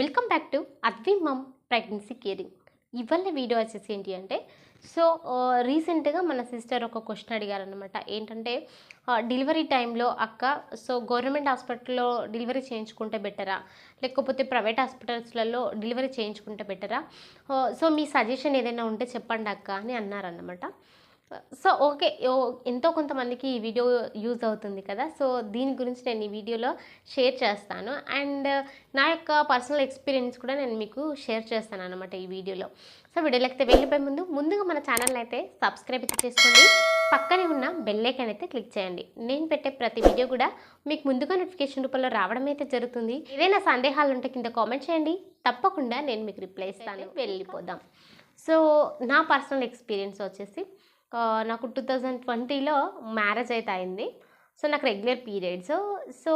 Welcome back to Advi mom pregnancy caring ఇవాళ video వచ్చేసి ఏంటి అంటే సో రీసెంట్గా uh, మన సిస్టర్ ఒక క్వశ్చన్ అడిగారనమాట ఏంటంటే uh, డెలివరీ టైంలో అక్క సో గవర్నమెంట్ హాస్పిటల్లో డెలివరీ చేయించుకుంటే బెటరా లేకపోతే ప్రైవేట్ హాస్పిటల్స్లలో డెలివరీ చేయించుకుంటే బెటరా సో uh, మీ సజెషన్ ఏదైనా ఉంటే చెప్పండి అక్క అని అన్నారన్నమాట. సో ఓకే ఎంతో కొంతమందికి ఈ వీడియో యూజ్ అవుతుంది కదా. సో దీని గురించి నేను ఈ వీడియోలో షేర్ చేస్తాను. అండ్ నా యొక్క పర్సనల్ ఎక్స్పీరియన్స్ కూడా నేను మీకు షేర్ చేస్తాను అనమాట ఈ వీడియోలో. సో వీడియోలోకి అయితే వెళ్ళిపోయే ముందు ముందుగా మన ఛానల్ అయితే సబ్స్క్రైబ్ చేసుకోండి పక్కనే ఉన్న బెల్లైకన్ అయితే క్లిక్ చేయండి. నేను పెట్టే ప్రతి వీడియో కూడా మీకు ముందుగా నోటిఫికేషన్ రూపంలో రావడం అయితే జరుగుతుంది. ఏదైనా సందేహాలు ఉంటే కింద కామెంట్ చేయండి. తప్పకుండా నేను మీకు రిప్లై ఇస్తాను. వెళ్ళిపోదాం. సో నా పర్సనల్ ఎక్స్పీరియన్స్ వచ్చేసి నాకు టూ థౌజండ్ ట్వంటీలో మ్యారేజ్ అయితే అయింది. సో నాకు రెగ్యులర్ పీరియడ్స్ సో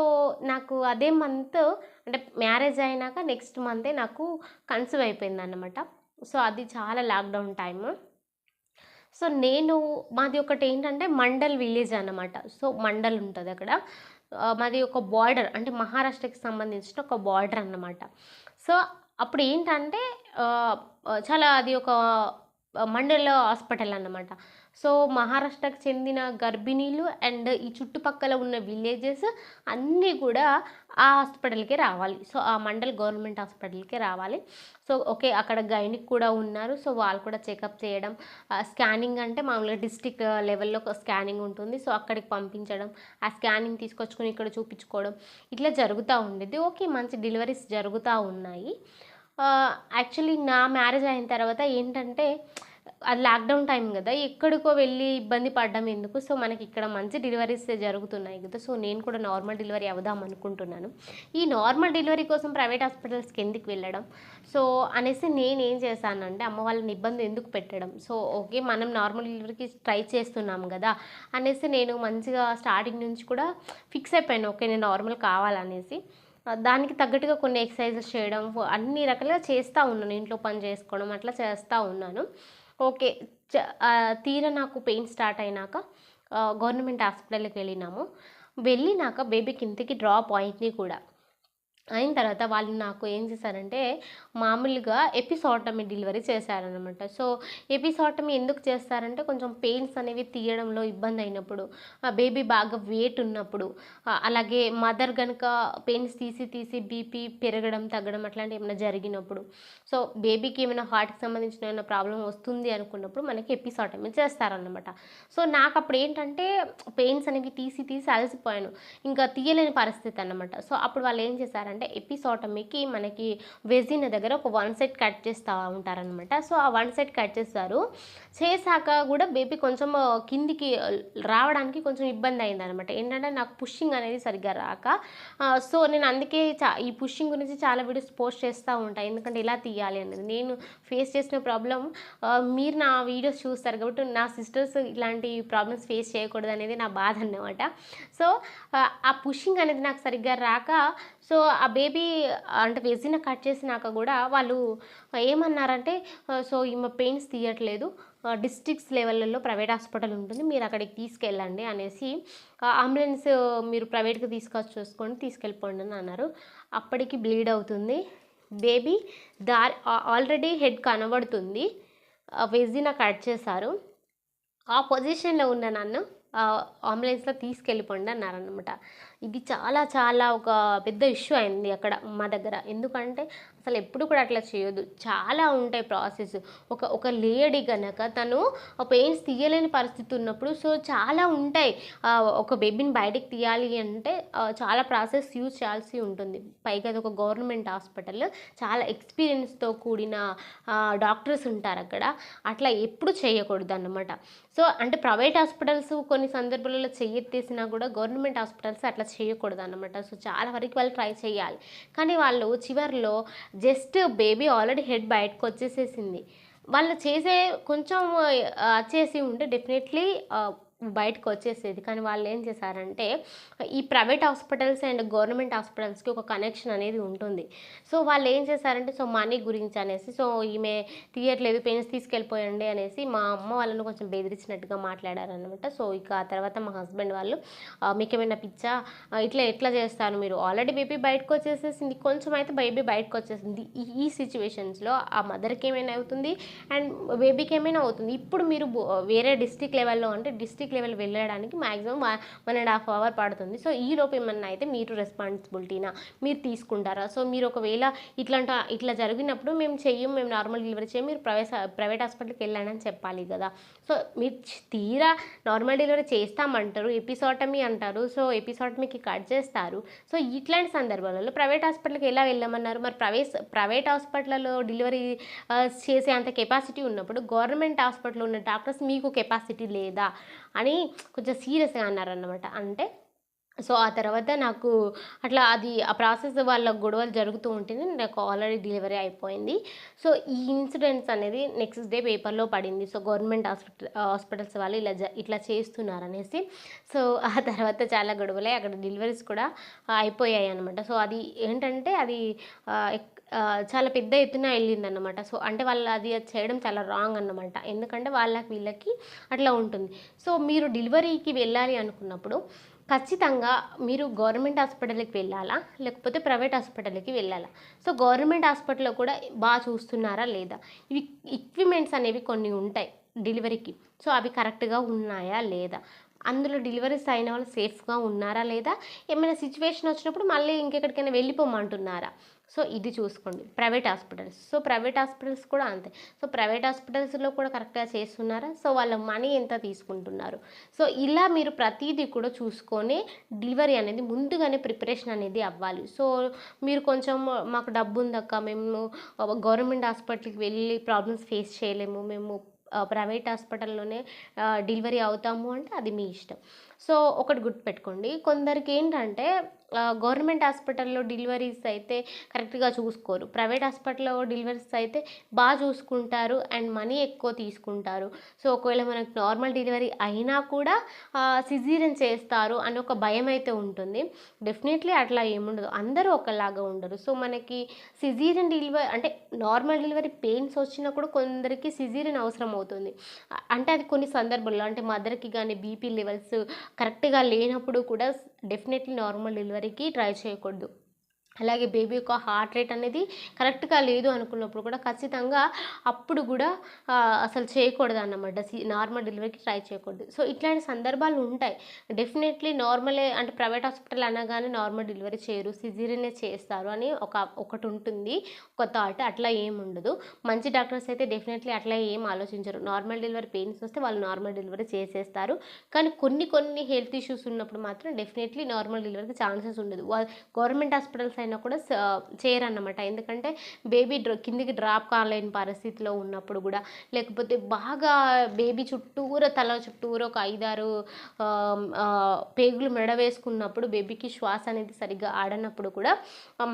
నాకు అదే మంత్ అంటే మ్యారేజ్ అయినాక నెక్స్ట్ మంతే నాకు కన్సీవ్ అయిపోయింది అన్నమాట సో అది చాలా లాక్డౌన్ టైమ్ సో నేను మాది ఒకటి ఏంటంటే మండల్ విలేజ్ అన్నమాట. సో మండల్ ఉంటుంది అక్కడ. మాది ఒక బార్డర్ అంటే మహారాష్ట్రకి సంబంధించిన ఒక బార్డర్ అన్నమాట. సో అప్పుడు ఏంటంటే చాలా అది ఒక మండల హాస్పిటల్ అన్నమాట. సో మహారాష్ట్రకు చెందిన గర్భిణీలు అండ్ ఈ చుట్టుపక్కల ఉన్న విలేజెస్ అన్నీ కూడా ఆ హాస్పిటల్కే రావాలి. సో ఆ మండల్ గవర్నమెంట్ హాస్పిటల్కే రావాలి. సో ఓకే అక్కడ గైనిక్ కూడా ఉన్నారు. సో వాళ్ళు కూడా చెకప్ చేయడం స్కానింగ్ అంటే మామూలుగా డిస్టిక్ లెవెల్లో ఒక స్కానింగ్ ఉంటుంది. సో అక్కడికి పంపించడం ఆ స్కానింగ్ తీసుకొచ్చుకొని ఇక్కడ చూపించుకోవడం ఇట్లా జరుగుతూ ఉండేది. ఓకే మంచి డెలివరీస్ జరుగుతూ ఉన్నాయి. యాక్చువల్లీ నా మ్యారేజ్ అయిన తర్వాత ఏంటంటే అది లాక్డౌన్ టైం కదా ఎక్కడికో వెళ్ళి ఇబ్బంది పడ్డం ఎందుకు? సో మనకి ఇక్కడ మంచి డెలివరీస్ జరుగుతున్నాయి కదా సో నేను కూడా నార్మల్ డెలివరీ అవుదాం అనుకుంటున్నాను. ఈ నార్మల్ డెలివరీ కోసం ప్రైవేట్ హాస్పిటల్స్కి ఎందుకు వెళ్ళడం? సో అనేసి నేనేం చేశానంటే అమ్మ వాళ్ళని ఇబ్బంది ఎందుకు పెట్టడం? సో ఓకే మనం నార్మల్ డెలివరీకి ట్రై చేస్తున్నాం కదా అనేసి నేను మంచిగా స్టార్టింగ్ నుంచి కూడా ఫిక్స్ అయిపోయాను. ఓకే నేను నార్మల్ కావాలనేసి. దానికి తగ్గట్టుగా కొన్ని ఎక్సర్సైజెస్ చేయడం అన్ని రకాలుగా చేస్తూ ఉన్నాను. ఇంట్లో పని చేసుకోవడం అట్లా చేస్తూ ఉన్నాను. ఓకే. చ- తీరా నాకు పెయిన్ స్టార్ట్ అయినాక గవర్నమెంట్ హాస్పిటల్కి వెళ్ళినాము. వెళ్ళినాక బేబీ కిందకి డ్రాప్ అయింది కూడా. అయిన తర్వాత వాళ్ళు నాకు ఏం చేశారంటే మామూలుగా ఎపిసోటమీ డెలివరీ చేశారనమాట సో ఎపిసోటమీ ఎందుకు చేస్తారంటే కొంచెం పెయిన్స్ అనేవి తీయడంలో ఇబ్బంది అయినప్పుడు ఆ బేబీ బాగా వెయిట్ ఉన్నప్పుడు అలాగే మదర్ కనుక పెయిన్స్ తీసి తీసి బీపీ పెరగడం తగ్గడం అట్లాంటివి ఏమైనా జరిగినప్పుడు సో బేబీకి ఏమైనా హార్ట్కి సంబంధించిన ఏమైనా ప్రాబ్లం వస్తుంది అనుకున్నప్పుడు మనకి ఎపిసోటమీ చేస్తారనమాట సో నాకు అప్పుడు ఏంటంటే పెయిన్స్ అనేవి తీసి తీసి అలసిపోయాను. ఇంకా తీయలేని పరిస్థితి అన్నమాట. సో అప్పుడు వాళ్ళు ఏం చేశారంటే అంటే ఎపిసోటమీకి మనకి వెజిన్ దగ్గర ఒక వన్ సెట్ కట్ చేస్తూ ఉంటారనమాట సో ఆ వన్ సెట్ కట్ చేస్తారు. చేశాక కూడా బేబీ కొంచెం కిందికి రావడానికి కొంచెం ఇబ్బంది అయిందనమాట ఏంటంటే నాకు పుషింగ్ అనేది సరిగ్గా రాక సో నేను అందుకే చా ఈ పుషింగ్ గురించి చాలా వీడియోస్ పోస్ట్ చేస్తూ ఉంటాను ఎందుకంటే ఇలా తీయాలి అనేది. నేను ఫేస్ చేసిన ప్రాబ్లం మీరు నా వీడియోస్ చూస్తారు కాబట్టి నా సిస్టర్స్ ఇలాంటి ప్రాబ్లమ్స్ ఫేస్ చేయకూడదు అనేది నా బాధ అన్నమాట. సో ఆ పుషింగ్ అనేది నాకు సరిగ్గా రాక సో ఆ బేబీ అంటే వెజిన కట్ చేసినాక కూడా వాళ్ళు ఏమన్నారంటే సో ఈమె పెయిన్స్ తీయట్లేదు. డిస్ట్రిక్ట్స్ లెవెల్లో ప్రైవేట్ హాస్పిటల్ ఉంటుంది. మీరు అక్కడికి తీసుకెళ్ళండి అనేసి అంబులెన్స్ మీరు ప్రైవేట్కి తీసుకొచ్చి చూసుకొని తీసుకెళ్ళిపోండి అని అన్నారు. అప్పటికి బ్లీడ్ అవుతుంది. బేబీ దారి ఆల్రెడీ హెడ్ కనబడుతుంది. వెజిన కట్ చేశారు. ఆ పొజిషన్లో ఉన్న నన్ను అంబులెన్స్లో తీసుకెళ్ళిపోండి అన్నారనమాట ఇది చాలా చాలా ఒక పెద్ద ఇష్యూ అయింది అక్కడ మా దగ్గర. ఎందుకంటే అసలు ఎప్పుడు కూడా అట్లా చేయొద్దు. చాలా ఉంటాయి ప్రాసెస్. ఒక ఒక లేడీ గనక తను పెయిన్స్ తీయలేని పరిస్థితి ఉన్నప్పుడు సో చాలా ఉంటాయి. ఒక బేబీని బయటికి తీయాలి అంటే చాలా ప్రాసెస్ యూజ్ చేయాల్సి ఉంటుంది. పైగా అది ఒక గవర్నమెంట్ హాస్పిటల్. చాలా ఎక్స్పీరియన్స్తో కూడిన డాక్టర్స్ ఉంటారు అక్కడ. అట్లా ఎప్పుడు చేయకూడదు అన్నమాట సో అంటే ప్రైవేట్ హాస్పిటల్స్ కొన్ని సందర్భాలలో చేయెత్తేసినా కూడా గవర్నమెంట్ హాస్పిటల్స్ అట్లా చేయకూడదు అన్నమాట సో చాలా వరకు వాళ్ళు ట్రై చేయాలి. కానీ వాళ్ళు చివరిలో జస్ట్ బేబీ ఆల్రెడీ హెడ్ బయటకు వచ్చేసేసింది. వాళ్ళు చేసే కొంచెం చేసి ఉంటే డెఫినెట్లీ బయటకు వచ్చేసేది కానీ వాళ్ళు ఏం చేశారంటే ఈ ప్రైవేట్ హాస్పిటల్స్ అండ్ గవర్నమెంట్ హాస్పిటల్స్కి ఒక కనెక్షన్ అనేది ఉంటుంది. సో వాళ్ళు ఏం చేశారంటే సో మనీ గురించి అనేసి సో ఈమె తీయట్లేదు పెయిన్స్ తీసుకెళ్ళిపోయండి అనేసి మా అమ్మ వాళ్ళని కొంచెం బెదిరించినట్టుగా మాట్లాడారనమాట సో ఇక ఆ తర్వాత మా హస్బెండ్ వాళ్ళు మీకేమైనా పిచ్చా? ఇట్లా ఎట్లా చేస్తారు మీరు? ఆల్రెడీ బేబీ బయటకు వచ్చేసేసింది కొంచెం అయితే బేబీ బయటకు వచ్చేసింది ఈ ఈ సిచ్యువేషన్స్లో ఆ మదర్కి ఏమైనా అవుతుంది? అండ్ బేబీకి ఏమైనా అవుతుంది? ఇప్పుడు మీరు వేరే డిస్టిక్ లెవెల్లో అంటే డిస్టిక్ లెవెల్ వెళ్ళడానికి maximum one and half hour పడుతుంది. సో ఈ లోపు ఏమన్నా అయితే మీరు రెస్పాన్సిబిలిటీనా మీరు తీసుకుంటారా? సో మీరు ఒకవేళ ఇట్లాంట ఇట్లా జరిగినప్పుడు మేము చెయ్యం మేము నార్మల్ డెలివరీ చేయం మీరు ప్రైవేట్ ప్రైవేట్ హాస్పిటల్కి వెళ్ళండి అని చెప్పాలి కదా. సో మీరు తీరా నార్మల్ డెలివరీ చేస్తామంటారు ఎపిసోటమీ అంటారు సో ఎపిసోటమీకి కట్ చేస్తారు. సో ఇట్లాంటి సందర్భాలలో ప్రైవేట్ హాస్పిటల్కి ఎలా వెళ్ళమన్నారు? మరి ప్రైవేట్ ప్రైవేట్ హాస్పిటల్లో డెలివరీ చేసే అంత కెపాసిటీ ఉన్నప్పుడు గవర్నమెంట్ హాస్పిటల్లో ఉన్న డాక్టర్స్ మీకు కెపాసిటీ లేదా? అని కొంచెం సీరియస్గా అన్నారన్నమాట. అంటే సో ఆ తర్వాత నాకు అట్లా అది ఆ ప్రాసెస్ వాళ్ళ గొడవలు జరుగుతూ ఉంటుంది నాకు ఆల్రెడీ డెలివరీ అయిపోయింది. సో ఈ ఇన్సిడెంట్స్ అనేది నెక్స్ట్ డే పేపర్లో పడింది. సో గవర్నమెంట్ హాస్పిటల్ హాస్పిటల్స్ వాళ్ళు ఇలా జ ఇట్లా చేస్తున్నారు అనేసి సో ఆ తర్వాత చాలా గొడవలే. అక్కడ డెలివరీస్ కూడా అయిపోయాయి అనమాట సో అది ఏంటంటే అది చాలా పెద్ద ఎత్తున వెళ్ళిందన్నమాట. సో అంటే వాళ్ళు అది చేయడం చాలా రాంగ్ అన్నమాట. ఎందుకంటే వాళ్ళకి వీళ్ళకి అట్లా ఉంటుంది. సో మీరు డెలివరీకి వెళ్ళాలి అనుకున్నప్పుడు ఖచ్చితంగా మీరు గవర్నమెంట్ హాస్పిటల్కి వెళ్ళాలా? లేకపోతే ప్రైవేట్ హాస్పిటల్కి వెళ్ళాలా? సో గవర్నమెంట్ హాస్పిటల్లో కూడా బాగా చూస్తున్నారా లేదా? ఇవి ఎక్విప్మెంట్స్ అనేవి కొన్ని ఉంటాయి డెలివరీకి సో అవి కరెక్ట్గా ఉన్నాయా లేదా? అందులో డెలివరీస్ అయిన వాళ్ళు సేఫ్గా ఉన్నారా లేదా? ఏమైనా సిచ్యువేషన్ వచ్చినప్పుడు మళ్ళీ ఇంకెక్కడికైనా వెళ్ళిపోమంటున్నారా? సో ఇది చూసుకోండి. Private hospitals. So private hospitals కూడా అంతే. సో ప్రైవేట్ హాస్పిటల్స్లో కూడా కరెక్ట్గా చేస్తున్నారా? సో వాళ్ళ మనీ ఎంత తీసుకుంటున్నారు? సో ఇలా మీరు ప్రతిదీ కూడా చూసుకొని డెలివరీ అనేది ముందుగానే ప్రిపరేషన్ అనేది అవ్వాలి. సో మీరు కొంచెం మాకు డబ్బు ఉందక్క మేము గవర్నమెంట్ హాస్పిటల్కి వెళ్ళి ప్రాబ్లమ్స్ ఫేస్ చేయలేము. మేము ప్రైవేట్ హాస్పిటల్లోనే డెలివరీ అవుతాము అంటే అది మీ ఇష్టం. సో ఒకటి గుర్తుపెట్టుకోండి. కొందరికి ఏంటంటే గవర్నమెంట్ హాస్పిటల్లో డెలివరీస్ అయితే కరెక్ట్గా చూసుకోరు. ప్రైవేట్ హాస్పిటల్లో డెలివరీస్ అయితే బాగా చూసుకుంటారు అండ్ మనీ ఎక్కువ తీసుకుంటారు. సో ఒకవేళ మనకు నార్మల్ డెలివరీ అయినా కూడా సిజీరియన్ చేస్తారు అని ఒక భయం అయితే ఉంటుంది. డెఫినెట్లీ అట్లా ఏముండదు. అందరూ ఒకలాగా ఉండరు. సో మనకి సిజీరియన్ డెలివరీ అంటే నార్మల్ డెలివరీ పెయిన్స్ వచ్చినా కూడా కొందరికి సిజీరియన్ అవసరం అవుతుంది. అంటే అది కొన్ని సందర్భాల్లో అంటే మదర్కి కానీ బీపీ లెవెల్స్ కరెక్ట్గా లేనప్పుడు కూడా డెఫినెట్లీ నార్మల్ డెలివరీ డెలివరీకి ట్రై చేయకూడదు. అలాగే బేబీ యొక్క హార్ట్ రేట్ అనేది కరెక్ట్గా లేదు అనుకున్నప్పుడు కూడా ఖచ్చితంగా అప్పుడు కూడా అసలు చేయకూడదు అన్నమాట నార్మల్ డెలివరీకి ట్రై చేయకూడదు. సో ఇట్లాంటి సందర్భాలు ఉంటాయి. డెఫినెట్లీ నార్మలే అంటే ప్రైవేట్ హాస్పిటల్ అనగానే నార్మల్ డెలివరీ చేయరు. సిజీరియనే చేస్తారు అని ఒక ఒకటి ఉంటుంది. ఒక థాట్. అట్లా ఏం ఉండదు. మంచి డాక్టర్స్ అయితే డెఫినెట్లీ అట్లా ఏం ఆలోచించరు. నార్మల్ డెలివరీ పెయిన్స్ వస్తే వాళ్ళు నార్మల్ డెలివరీ చేసేస్తారు. కానీ కొన్ని కొన్ని హెల్త్ ఇష్యూస్ ఉన్నప్పుడు మాత్రం డెఫినెట్లీ నార్మల్ డెలివరీకి ఛాన్సెస్ ఉండదు. గవర్నమెంట్ హాస్పిటల్స్ అయినా కూడా చేయరన్నమాట. ఎందుకంటే బేబీ డ్ర కిందికి డ్రాప్ కాలేని పరిస్థితిలో ఉన్నప్పుడు కూడా లేకపోతే బాగా బేబీ చుట్టూరా తల చుట్టూరా ఒక ఐదారు పేగులు మెడ వేసుకున్నప్పుడు బేబీకి శ్వాస అనేది సరిగ్గా ఆడనప్పుడు కూడా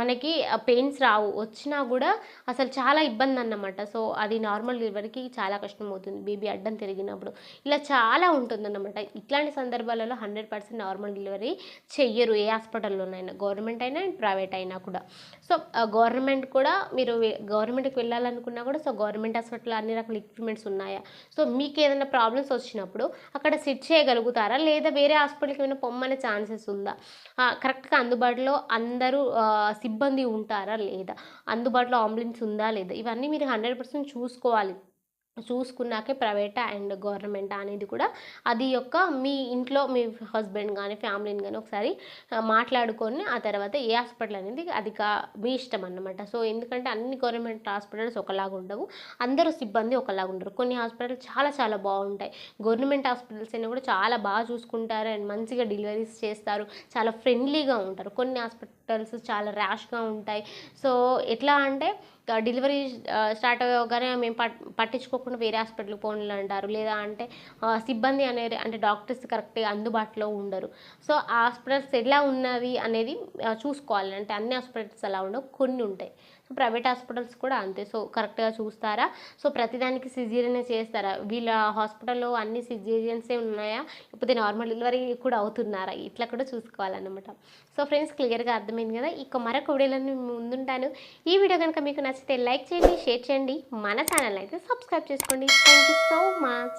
మనకి పెయిన్స్ రావు. వచ్చినా కూడా అసలు చాలా ఇబ్బంది అన్నమాట సో అది నార్మల్ డెలివరీకి చాలా కష్టం అవుతుంది బేబీ అడ్డం తిరిగినప్పుడు. ఇలా చాలా ఉంటుందన్నమాట. ఇట్లాంటి సందర్భాలలో హండ్రెడ్ పర్సెంట్ నార్మల్ డెలివరీ చెయ్యరు ఏ హాస్పిటల్లోనైనా. గవర్నమెంట్ అయినా అండ్ ప్రైవేట్ అయినా. కూడా. సో గవర్నమెంట్ కూడా మీరు గవర్నమెంట్కి వెళ్ళాలనుకున్నా కూడా సో గవర్నమెంట్ హాస్పిటల్ అన్ని రకాల ఎక్విప్మెంట్స్ ఉన్నాయా? సో మీకు ఏదైనా ప్రాబ్లమ్స్ వచ్చినప్పుడు అక్కడ సిట్ చేయగలుగుతారా? లేదా వేరే హాస్పిటల్కి ఏమైనా పొమ్మనే ఛాన్సెస్ ఉందా? కరెక్ట్గా అందుబాటులో అందరూ సిబ్బంది ఉంటారా? లేదా అందుబాటులో అంబులెన్స్ ఉందా? లేదా? ఇవన్నీ మీరు హండ్రెడ్ పర్సెంట్ చూసుకోవాలి. చూసుకున్నాకే ప్రైవేట్ అండ్ గవర్నమెంట్ అనేది కూడా అది యొక్క మీ ఇంట్లో మీ హస్బెండ్ కానీ ఫ్యామిలీని కానీ ఒకసారి మాట్లాడుకొని ఆ తర్వాత ఏ హాస్పిటల్ అనేది అది కా మీ ఇష్టం అన్నమాట. సో ఎందుకంటే అన్ని గవర్నమెంట్ హాస్పిటల్స్ ఒకలాగా ఉండవు. అందరూ సిబ్బంది ఒకలాగా ఉండరు. కొన్ని హాస్పిటల్ చాలా చాలా బాగుంటాయి. గవర్నమెంట్ హాస్పిటల్స్ అయినా కూడా చాలా బాగా చూసుకుంటారు అండ్ మంచిగా డెలివరీస్ చేస్తారు. చాలా ఫ్రెండ్లీగా ఉంటారు. కొన్ని హాస్పిటల్ డాక్టర్స్ చాలా ర్యాష్గా ఉంటాయి. సో ఎట్లా అంటే డెలివరీ స్టార్ట్ అవ్వగానే మేము పట్ పట్టించుకోకుండా వేరే హాస్పిటల్కి పోనీ అంటారు. లేదా అంటే సిబ్బంది అనేది అంటే డాక్టర్స్ కరెక్ట్గా అందుబాటులో ఉండరు. సో ఆ హాస్పిటల్స్ ఎలా ఉన్నవి అనేది చూసుకోవాలి. అంటే అన్ని హాస్పిటల్స్ అలా ఉండవు కొన్ని ఉంటాయి. సో ప్రైవేట్ హాస్పిటల్స్ కూడా అంతే. సో కరెక్ట్గా చూస్తారా? సో ప్రతిదానికి సిజేరియనే చేస్తారా? వీళ్ళ హాస్పిటల్లో అన్ని సిజేరియన్సే ఉన్నాయా? లేకపోతే నార్మల్ డెలివరీ కూడా అవుతున్నారా? ఇట్లా కూడా చూసుకోవాలన్నమాట. సో ఫ్రెండ్స్ క్లియర్గా అర్థమైంది కదా? ఇక మరొక వీడియోలను ముందుంటాను. ఈ వీడియో కనుక మీకు నచ్చితే లైక్ చేయండి షేర్ చేయండి. మన ఛానల్ అయితే సబ్స్క్రైబ్ చేసుకోండి. Thank you so much.